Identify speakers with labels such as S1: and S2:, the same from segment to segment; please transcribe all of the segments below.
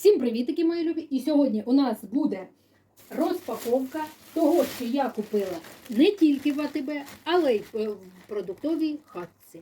S1: Всім привітики, мої любі! І сьогодні у нас буде розпаковка того, що я купила не тільки в АТБ, але й е, в продуктовій хатці.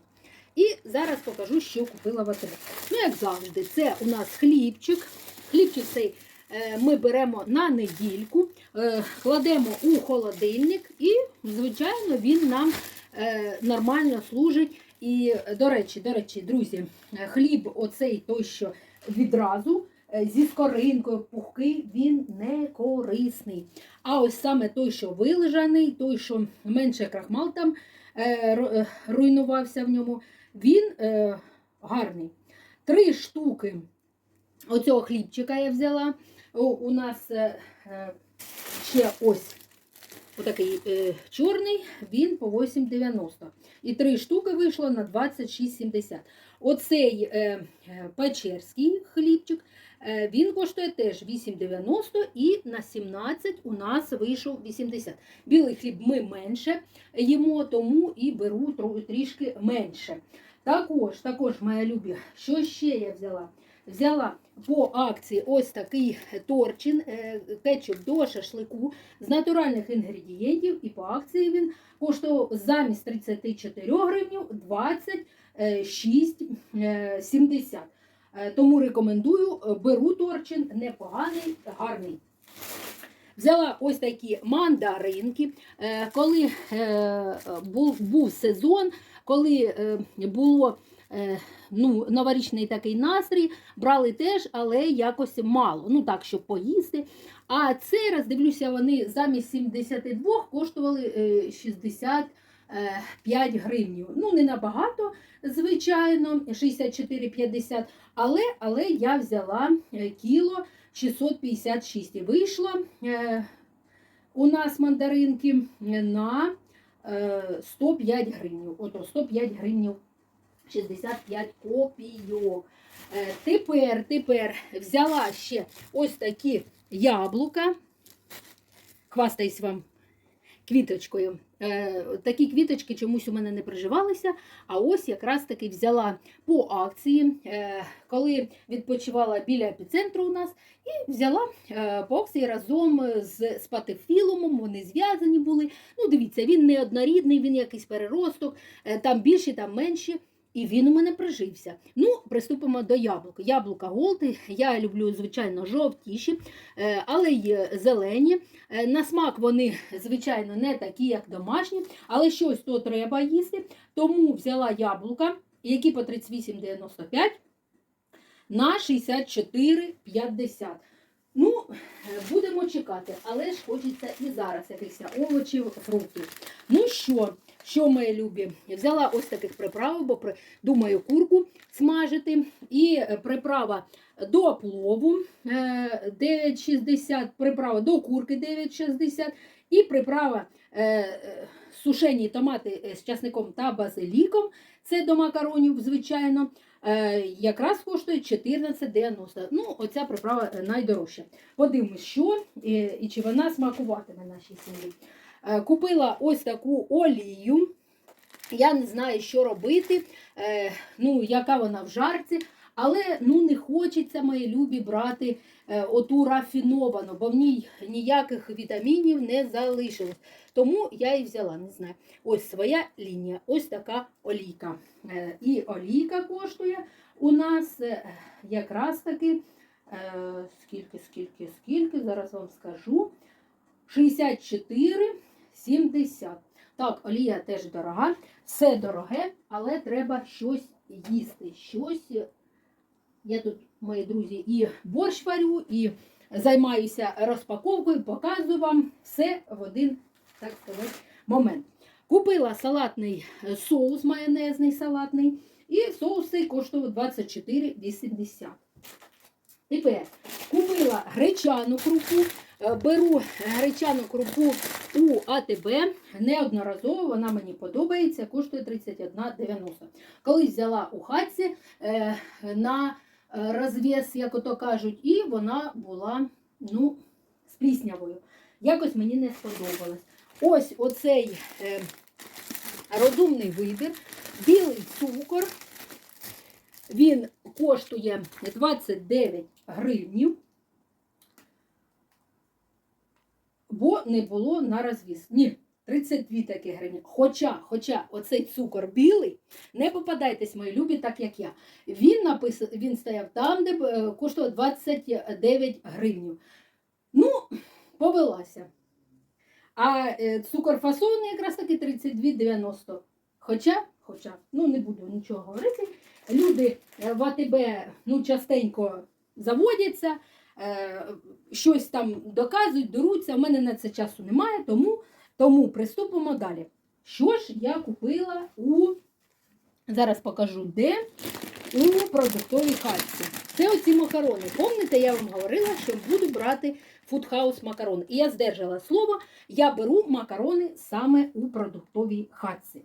S1: І зараз покажу, що купила в АТБ. Ну, як завжди, це у нас хлібчик. Хлібчик цей е, ми беремо на недільку, е, кладемо у холодильник, і, звичайно, він нам е, нормально служить. І, до речі, до речі, друзі, е, хліб, оцей той, що відразу е, зі скоринкою, пухкий, він не корисний. А ось саме той, що вилежаний, той, що менше крахмал там е, е, руйнувався в ньому, він е, гарний. Три штуки оцього хлібчика я взяла. У нас е, е, ще ось отакий е, чорний, він по 8,90. І три штуки вийшло на 26,70. Оцей е, е, печерський хлібчик, е, він коштує теж 8,90 і на 17 у нас вийшов 80. Білий хліб ми менше їмо, тому і беру трішки менше. Також, також, моя любі, що ще я взяла? Взяла по акції ось такий торчин, е, кетчуп до шашлику з натуральних інгредієнтів, і по акції він коштував замість 34 гривень 26,70. Е, Тому рекомендую, е, беру торчин, непоганий, гарний. Взяла ось такі мандаринки. Е, Коли е, був, сезон, коли е, було е, ну, новорічний такий настрій, брали теж, але якось мало. Ну так, щоб поїсти. А цей раз дивлюся, вони замість 72 коштували е, 65 гривень. Ну, не набагато, звичайно, 64,50, але, але я взяла е, кіло 656 і вийшло е, у нас мандаринки на е, 105 гривень. Ото 105 гривень 65 копійок. Е, тепер, тепер взяла ще ось такі яблука. Хвастаюсь вам квіточкою. Е, такі квіточки чомусь у мене не приживалися. А ось якраз таки взяла по акції, е, коли відпочивала біля епіцентру у нас, і взяла по акції разом з, патефілумом, вони зв'язані були. Ну, дивіться, він не однорідний, він якийсь переросток, там більші, там менші. І він у мене прижився. Ну, приступимо до яблук. Яблука голди. Я люблю, звичайно, жовтіші, е, але й зелені. Е, На смак вони, звичайно, не такі, як домашні, але щось то треба їсти. Тому взяла яблука, які по 38,95 на 64,50. Ну, е, будемо чекати, але ж хочеться і зараз якихось овочів, фруктів. Ну що, що мої любі? Взяла ось таких приправ, бо думаю курку смажити. І е, приправа до плову е, 9,60, приправа до курки 9,60 і приправа е, е, сушені томати е, з часником та базиліком. Це до макаронів, звичайно. Е, Якраз коштує 14,90. Ну, оця приправа е, найдорожча. Подивимось, що е, і чи вона смакуватиме нашій сім'ї. Купила ось таку олію. Я не знаю, що робити, ну, яка вона в жарці, але ну, не хочеться, мої любі, брати е, оту рафіновану, бо в ній ніяких вітамінів не залишилось. Тому я і взяла, не знаю. Ось своя лінія, ось така олійка. Е, І олійка коштує у нас е, якраз таки, е, скільки, скільки, скільки, зараз вам скажу. 64,70. Так, олія теж дорога, все дороге, але треба щось їсти. Щось. Я тут, мої друзі, і борщ варю, і займаюся розпаковкою, показую вам все в один, так сказати, момент. Купила салатний е, соус, майонезний салатний, і соус цей коштував 24,80. Тепер купила гречану крупу. Е, Беру гречану крупу у АТБ. Неодноразово вона мені подобається, коштує 31,90. Колись взяла у хатці е, на розв'яз, як ото кажуть, і вона була ну, пліснявою. Якось мені не сподобалось. Ось оцей е, розумний вибір, білий цукор. Він коштує 29 гривнів, бо не було на розвіз. Ні, 32 такі гривні. Хоча, хоча оцей цукор білий, не попадайтесь, мої любі, так як я. Він напис... він стояв там, де е, коштував 29 гривнів. Ну, повелася. А е, цукор фасований якраз таки 32,90. Хоча, хоча, ну не буду нічого говорити. Люди е, в АТБ ну, частенько заводяться, е, щось там доказують, деруться. У мене на це часу немає, тому, тому приступимо далі. Що ж я купила у, зараз покажу, де у продуктовій хатці. Це оці макарони. Пам'ятаєте, я вам говорила, що буду брати фудхаус макарон. І я здержала слово, я беру макарони саме у продуктовій хатці.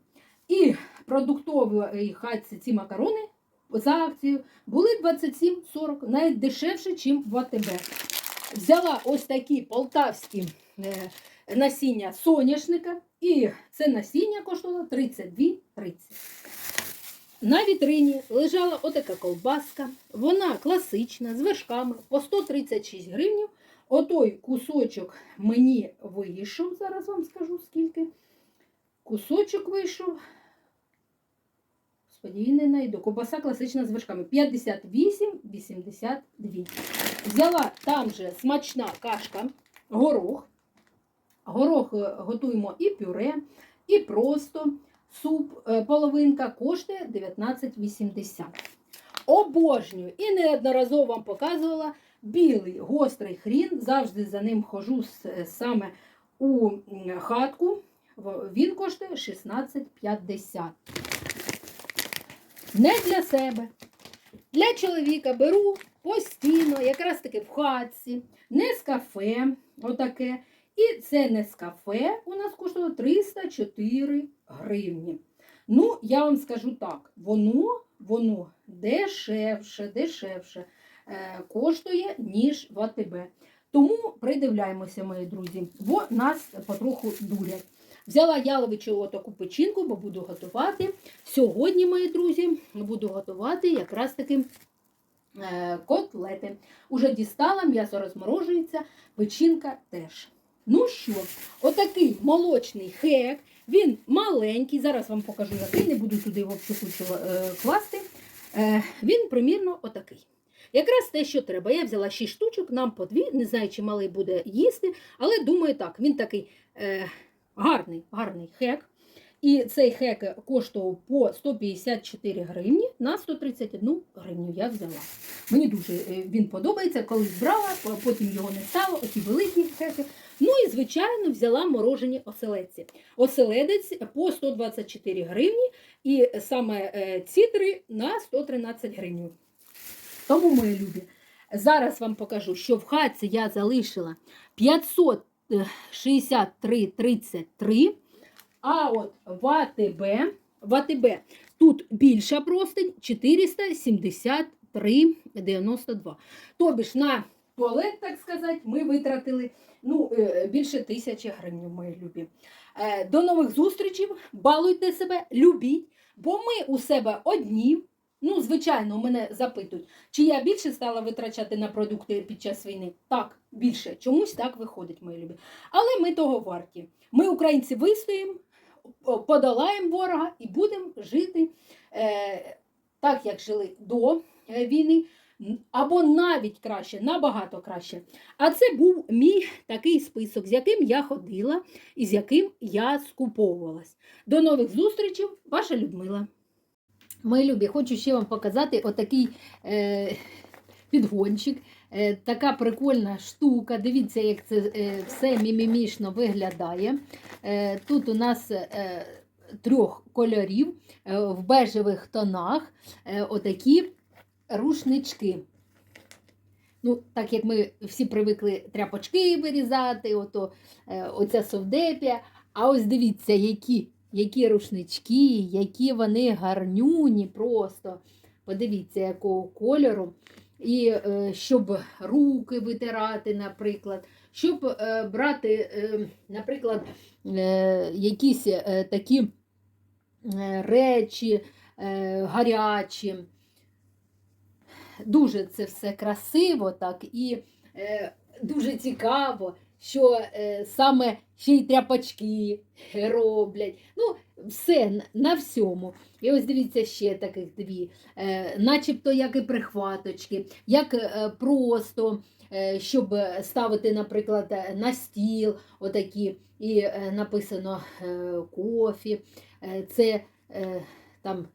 S1: І продуктовій хатці ці макарони за акцією були 27,40, навіть дешевше, ніж в АТБ. Взяла ось такі полтавські е, насіння соняшника, і це насіння коштувало 32,30. На вітрині лежала отака ковбаска. Вона класична, з вершками по 136 гривень. Отой кусочок мені вийшов, зараз вам скажу скільки. Кусочок вийшов. Господі, не знайду. Ковбаса класична з вершками. 58,82. Взяла там же смачна кашка, горох. Горох е, готуємо і пюре, і просто суп, е, половинка коштує 19,80. Обожнюю і неодноразово вам показувала білий гострий хрін. Завжди за ним хожу саме у хатку. Він коштує 16,50. Не для себе. Для чоловіка беру постійно, якраз таки в хатці, не з кафе, отаке. І це не з кафе у нас коштує 304 гривні. Ну, я вам скажу так, воно, воно дешевше, дешевше е, коштує, ніж в АТБ. Тому придивляємося, мої друзі, бо нас потроху дурять. Взяла яловичу таку печінку, бо буду готувати. Сьогодні, мої друзі, буду готувати якраз таки е, котлети. Уже дістала, м'ясо розморожується, печінка теж. Ну що, отакий молочний хек, він маленький, зараз вам покажу, який, не буду туди общу кучу е, класти. Е, він примірно отакий. Якраз те, що треба. Я взяла 6 штучок, нам по дві, не знаю, чи малий буде їсти, але думаю так, він такий е, гарний, гарний хек. І цей хек коштував по 154 гривні на 131 гривню я взяла. Мені дуже е, він подобається, колись брала, потім його не стало, оті великі хеки. Ну і, звичайно, взяла морожені оселедці. Оселедець по 124 гривні, і саме е, ці три на 113 гривень. Тому, мої любі, зараз вам покажу, що в хатці я залишила 563,33, а от в АТБ, в АТБ тут більша простень 473,92. Тобі ж на туалет, так сказати, ми витратили ну, е, більше тисячі гривень, мої любі. Е, До нових зустрічей, балуйте себе, любіть, бо ми у себе одні. Ну, звичайно, мене запитують, чи я більше стала витрачати на продукти під час війни? Так, більше. Чомусь так виходить, мої любі. Але ми того варті. Ми, українці, вистоїмо, подолаємо ворога і будемо жити е, так, як жили до е, війни, або навіть краще, набагато краще. А це був мій такий список, з яким я ходила і з яким я скуповувалась. До нових зустрічей, ваша Людмила. Мої любі, хочу ще вам показати отакий е, підгончик. Е, така прикольна штука. Дивіться, як це е, все мімімішно виглядає. Е, тут у нас е, трьох кольорів е, в бежевих тонах е, отакі рушнички. Ну, так як ми всі привикли тряпочки вирізати, ото, е, оця совдепія. А ось дивіться, які, які рушнички, які вони гарнюні просто. Подивіться, якого кольору. І е, щоб руки витирати, наприклад, щоб е, брати, наприклад, якісь такі речі гарячі. Дуже це все красиво, так і е, дуже цікаво, що е, саме ще й тряпачки роблять. Ну, все на- всьому. І ось дивіться ще таких дві, е, начебто як і прихваточки, як е, просто, е, щоб ставити, наприклад, на стіл отакі, і е, написано е, кофі. Це там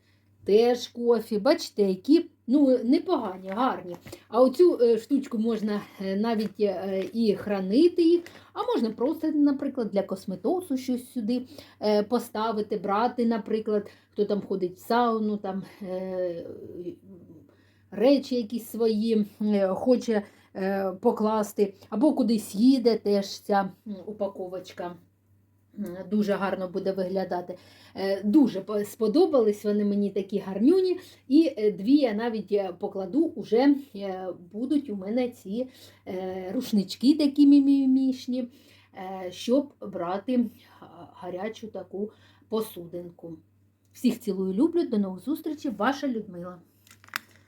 S1: теж кофі. Бачите, які ну, непогані, гарні. А оцю е, штучку можна е, навіть е, і хранити їх, а можна просто, наприклад, для косметосу щось сюди поставити, брати, наприклад, хто там ходить в сауну, там речі якісь свої хоче покласти, або кудись їде теж ця упаковочка. М, Дуже гарно буде виглядати. Е, Дуже сподобались вони мені такі гарнюні. І е, дві я навіть е, покладу, уже е, будуть у мене ці е, рушнички такі мімімішні, е, щоб брати гарячу таку посудинку. Всіх цілую, люблю. До нових зустрічей, ваша Людмила.